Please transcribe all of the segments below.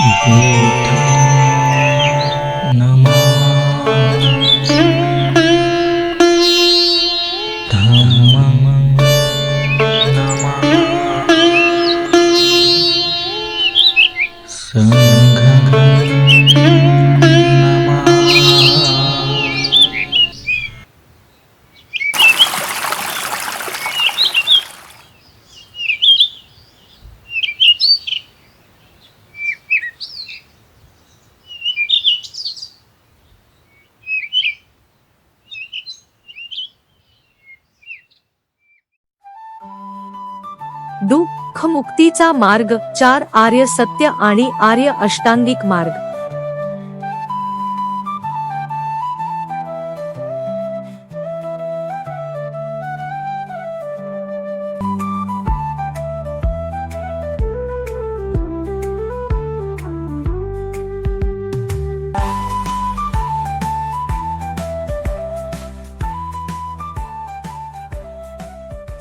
बुद्धं दुःख मुक्तीचा मार्ग चार आर्य सत्य आणि आर्य अष्टांगिक मार्ग.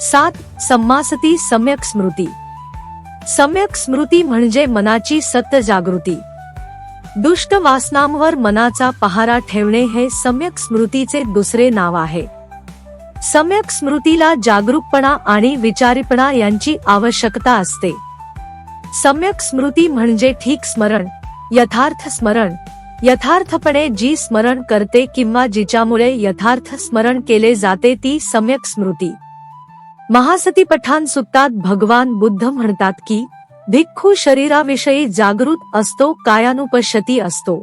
सात सम्मासती सम्यक स्मृती. सम्यक स्मृती म्हणजे मनाची सत्य जागृती. दुष्ट वासनांवर मनाचा पहारा ठेवणे हे सम्यक स्मृतीचे दुसरे नाव आहे. सम्यक स्मृतीला जागरूकपणा आणि विचारीपणा यांची आवश्यकता असते. सम्यक स्मृती म्हणजे ठीक स्मरण यथार्थ स्मरण यथार्थपणे जी स्मरण करते किंवा जिच्यामुळे यथार्थ स्मरण केले जाते ती सम्यक स्मृती. महासती पठाण सुक्तात भगवान बुद्ध म्हणतात की भिक्खू शरीराविषयी जागृत असतो कायानुपशती असतो.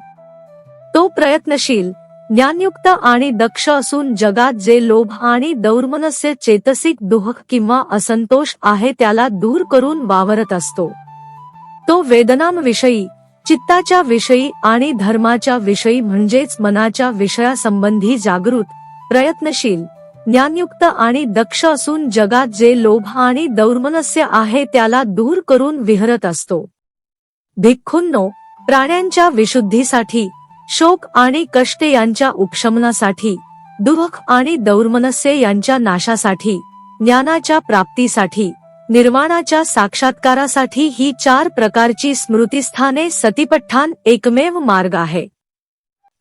तो प्रयत्नशील ज्ञानयुक्त आणि दक्ष असून जगात जे लोभ आणि दौर्मनस्य चेतसिक दुःख किंवा असंतोष आहे त्याला दूर करून वावरत असतो. तो वेदनांविषयी चित्ताच्या विषयी आणि धर्माच्या विषयी म्हणजेच मनाच्या विषयासंबंधी जागृत प्रयत्नशील ज्ञानयुक्त आणि दक्ष असून जगात जे लोभ आणि दौर्मनस्य आहे त्याला दूर करून विहरत असतो. भिक्खूंनो प्राण्यांच्या विशुद्धीसाठी शोक आणि कष्ट यांच्या उपशमनासाठी दुःख आणि दौर्मनस्य यांच्या नाशासाठी ज्ञानाच्या प्राप्तीसाठी निर्वाणाच्या साक्षात्कारासाठी ही चार प्रकारची स्मृतिस्थाने सतीपठ्ठान एकमेव मार्ग आहे.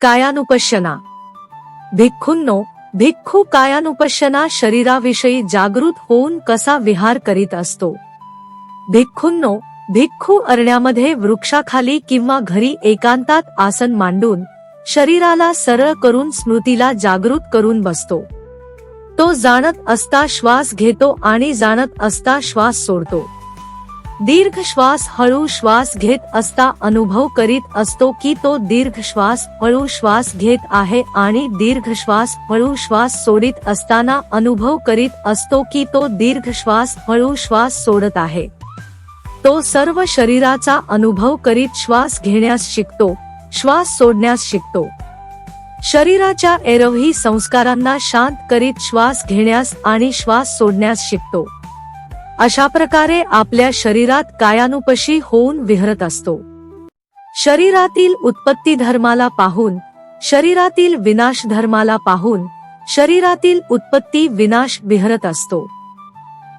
कायानुपश्यना. भिक्खूंनो भिक्खू कायानुपश्यना शरीराविषयी जागृत होऊन कसा विहार करीत असतो? भिक्खूंनो भिक्खू अरण्यामध्ये वृक्षाखाली किंवा घरी एकांतात आसन मांडून शरीराला सरळ करून स्मृतीला जागृत करून बसतो. तो जाणत असता श्वास घेतो आणि जाणत असता श्वास सोडतो. दीर्घ श्वास हळू श्वास घेत असता अनुभव करीत असतो की तो दीर्घ श्वास हळू श्वास घेत आहे आणि दीर्घ श्वास हळू श्वास सोडित असताना अनुभव करीत असतो की तो दीर्घ श्वास हळू श्वास सोडत आहे. तो सर्व शरीराचा अनुभव करीत श्वास घेण्यास शिकतो श्वास सोडण्यास शिकतो. शरीराच्या एरवही संस्कारांना शांत करीत श्वास घेण्यास आणि श्वास सोडण्यास शिकतो. अशा प्रकारे आपल्या शरीरात कायानुपशी होऊन विहरत असतो. शरीरातील उत्पत्ती धर्माला पाहून शरीरातील विनाश धर्माला पाहून शरीरातील उत्पत्ती विनाश विहरत असतो.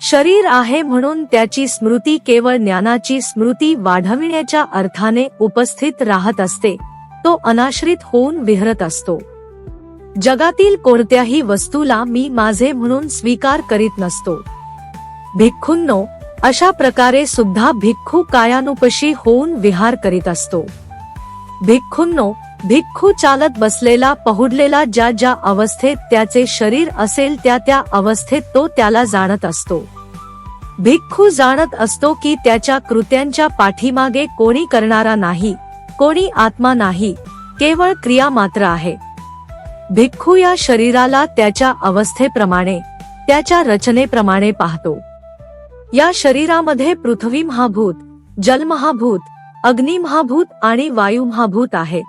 शरीर आहे म्हणून त्याची स्मृती केवळ ज्ञानाची स्मृती वाढविण्याच्या अर्थाने उपस्थित राहत असते तो अनाश्रित होऊन विहरत असतो. जगातील कोणत्याही वस्तूला मी माझे म्हणून स्वीकार करीत नसतो. भिक्खूंनो अशा प्रकारे सुद्धा भिक्खू कायानुपशी होऊन विहार करीत असतो. भिक्खूंनो भिक्खू चालत बसलेला पहुडलेला ज्या ज्या अवस्थेत त्याचे शरीर असेल त्या त्या अवस्थेत तो त्याला जाणत असतो. भिक्खू जाणत असतो की त्याच्या कृत्यांच्या पाठीमागे कोणी करणारा नाही कोणी आत्मा नाही केवळ क्रिया मात्र आहे. भिक्खू या शरीराला त्याच्या अवस्थेप्रमाणे त्याच्या रचनेप्रमाणे पाहतो. या शरीरामध्ये पृथ्वी महाभूत जल महाभूत अग्नी महाभूत आणि वायू महाभूत आहे.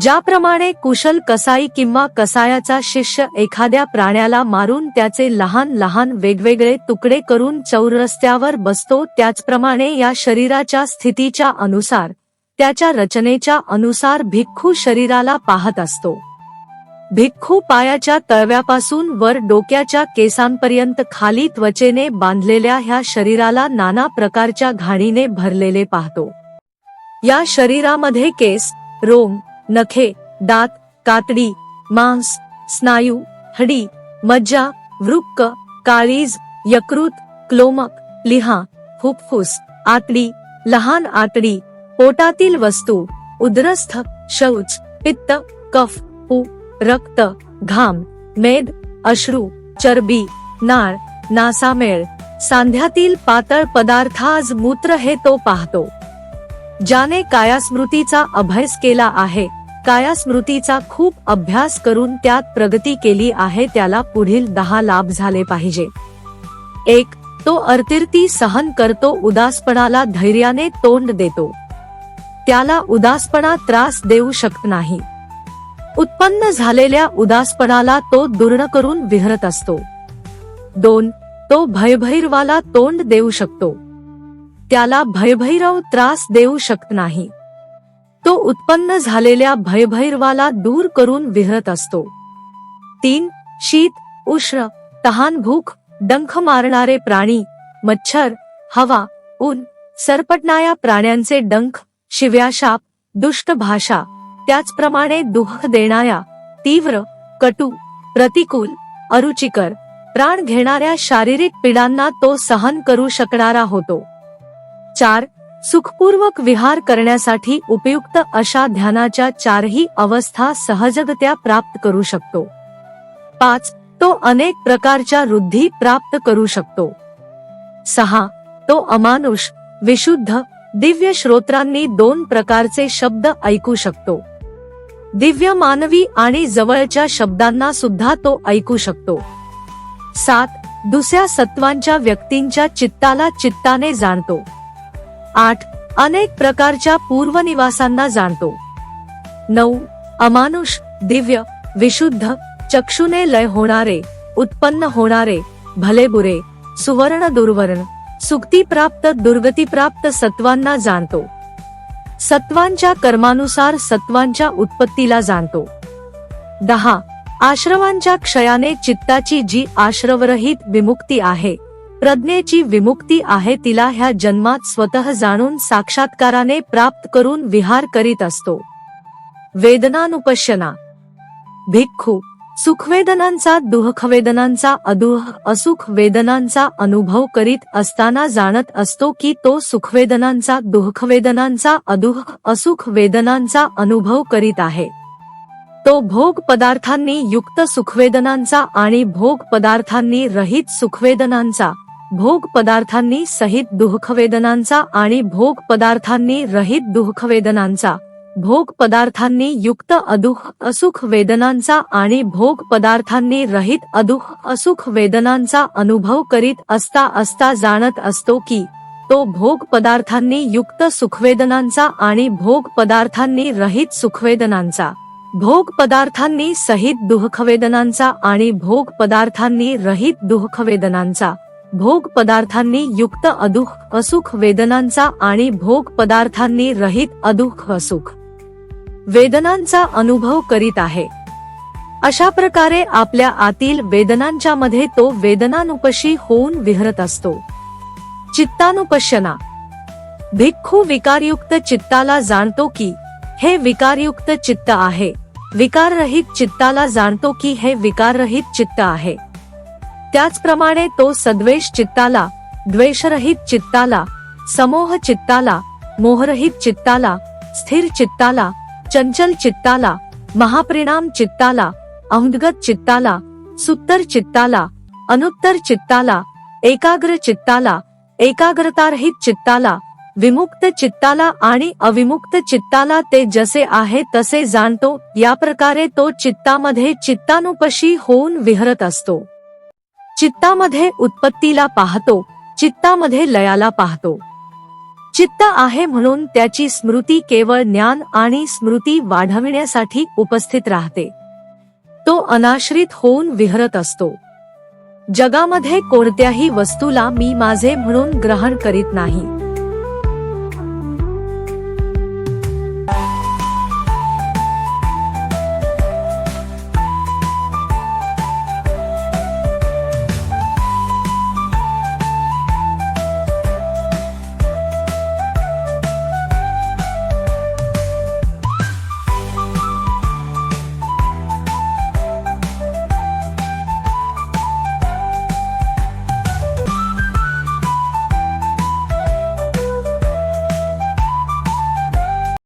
ज्याप्रमाणे कुशल कसाई किंवा कसायाचा शिष्य एखाद्या प्राण्याला मारून त्याचे लहान लहान वेगवेगळे तुकडे करून चौरस्त्यावर बसतो त्याचप्रमाणे या शरीराच्या स्थितीच्या अनुसार त्याच्या रचनेच्या अनुसार भिक्खू शरीराला पाहत असतो. भिक्खू पायाच्या तळव्यापासून वर डोक्याच्या केसांपर्यंत खाली त्वचेने बांधलेल्या ह्या शरीराला नाना प्रकारच्या घाणीने भरलेले पाहतो. या शरीरामध्ये केस रोम नखे दात कातडी मांस स्नायू हडी मज्जा वृक्क काळीज यकृत क्लोमक लिहा फुफ्फुस आतडी लहान आतडी पोटातील वस्तू उदरस्थ शौच पित्त कफ रक्त घाम मेद अश्रू चरबी नाळ नासामेळ सांध्यातील पातळ पदार्थाज मूत्र हे तो पाहतो. ज्याने कायास्मृतीचा अभ्यास केला आहे कायास्मृतीचा खूप अभ्यास करून त्यात प्रगती केली आहे त्याला पुढील दहा लाभ झाले पाहिजे. एक तो अर्तिर्ती सहन करतो उदासपणाला धैर्याने तोंड देतो. त्याला उदासपणा त्रास देऊ शकत नाही. उत्पन्न झालेल्या उदासपणाला तो दूर्ण करून विहरत असतो. दोन तो भयभैरवाला तोंड देऊ शकतो. त्याला भयभैरव त्रास देऊ शकत नाही. तो उत्पन्न झालेल्या भयभैरवाला दूर करून विहरत असतो. तीन शीत उष्ण तहान भूक डंख मारणारे प्राणी मच्छर हवा ऊन सरपटणाऱ्या प्राण्यांचे डंख शिव्याशाप दुष्ट भाषा त्याचप्रमाणे दुःख देणाऱ्या तीव्र कटू प्रतिकूल अरुचिकर प्राण घेणाऱ्या शारीरिक पिडांना तो सहन करू शकणारा होतो. चार सुखपूर्वक विहार करण्यासाठी उपयुक्त अशा ध्यानाच्या चारही अवस्था सहजगत्या प्राप्त करू शकतो. पाच तो अनेक प्रकारच्या वृद्धी प्राप्त करू शकतो. सहा तो अमानुष विशुद्ध दिव्य श्रोत्रांनी दोन प्रकारचे शब्द ऐकू शकतो. दिव्य मानवी आणि जवळच्या शब्दांना सुद्धा तो ऐकू शकतो. सात दुसऱ्या सत्वांच्या व्यक्तींच्या चित्ताला चित्ताने जाणतो. आठ अनेक प्रकारच्या पूर्वनिवासांना जाणतो. नऊ अमानुष दिव्य विशुद्ध चक्षुने लय होणारे उत्पन्न होणारे भलेबुरे सुवर्ण दुर्वर्ण सुक्तीप्राप्त दुर्गतीप्राप्त सत्वांना जाणतो. सत्वांच्या कर्मानुसार सत्वांच्या उत्पत्तीला जाणतो. दहा. आश्रवांच्या क्षयाने चित्ताची जी आश्रवरहित विमुक्ती आहे प्रज्ञेची विमुक्ती आहे तिला ह्या जन्मात स्वतः जाणून साक्षात्काराने प्राप्त करून विहार करीत असतो. वेदनानुपश्यना भिक्खू. सुखवेदनांचा दुःखवेदनांचा अदुह असुख वेदनांचा अनुभव करीत असताना जाणत असतो की तो सुखवेदनांचा दुःखवेदनांचा अदुह असुख वेदनांचा अनुभव करीत आहे. तो भोग पदार्थांनी युक्त सुखवेदनांचा आणि भोग पदार्थांनी रहित सुखवेदनांचा भोग पदार्थांनी सहित दुःखवेदनांचा आणि भोग पदार्थांनी रहित दुःखवेदनांचा. भोग पदार्थांनी युक्त अदुख असुख वेदनांचा आणि भोग पदार्थांनी रहित अदुख असुख वेदनांचा अनुभव करीत असता असता जाणत असतो की तो भोग पदार्थांनी युक्त सुखवेदनांचा आणि भोग पदार्थांनी रहित सुखवेदनांचा. भोग पदार्थांनी सहित दुःखवेदनांचा आणि भोग पदार्थांनी रहित दुःखवेदनांचा. भोग पदार्थांनी युक्त अदुख असुख वेदनांचा आणि भोग पदार्थांनी रहित अदुख असुख. वेदनांचा अनुभव करीत आहे. अशा प्रकारे आपल्या आतील वेदनांच्या मध्ये तो वेदनानुपशी होऊन विहरत असतो. चित्तानुपशना. भिक्खू विकारयुक्त चित्ताला जाणतो की हे विकारयुक्त चित्त आहे. विकाररहित चित्ताला जाणतो की हे विकाररहित चित्त आहे. त्याचप्रमाणे तो सद्वेष चित्ताला द्वेषरहित चित्ताला समोह चित्ताला मोहरहित चित्ताला स्थिर चित्ताला चंचल चित्ताला महापरिणाम चित्ताला अहंगत चित्ताला सुत्तर चित्ताला अनुत्तर चित्ताला एकाग्र चित्ताला एकाग्रतारहित चित्ताला विमुक्त चित्ताला आणि अविमुक्त चित्ताला ते जसे आहे तसे जाणतो या प्रकारे तो चित्तामध्ये चित्तानुपशी होऊन विहरत असतो. चित्तामध्ये उत्पत्तीला पाहतो चित्तामध्ये लयाला पाहतो. चित्त आहे म्हणून त्याची स्मृती केवळ ज्ञान आणि स्मृती वाढविण्यासाठी उपस्थित राहते. तो अनाश्रित होऊन विहरत असतो. जगामध्ये कोणत्याही वस्तूला मी माझे म्हणून ग्रहण करीत नाही.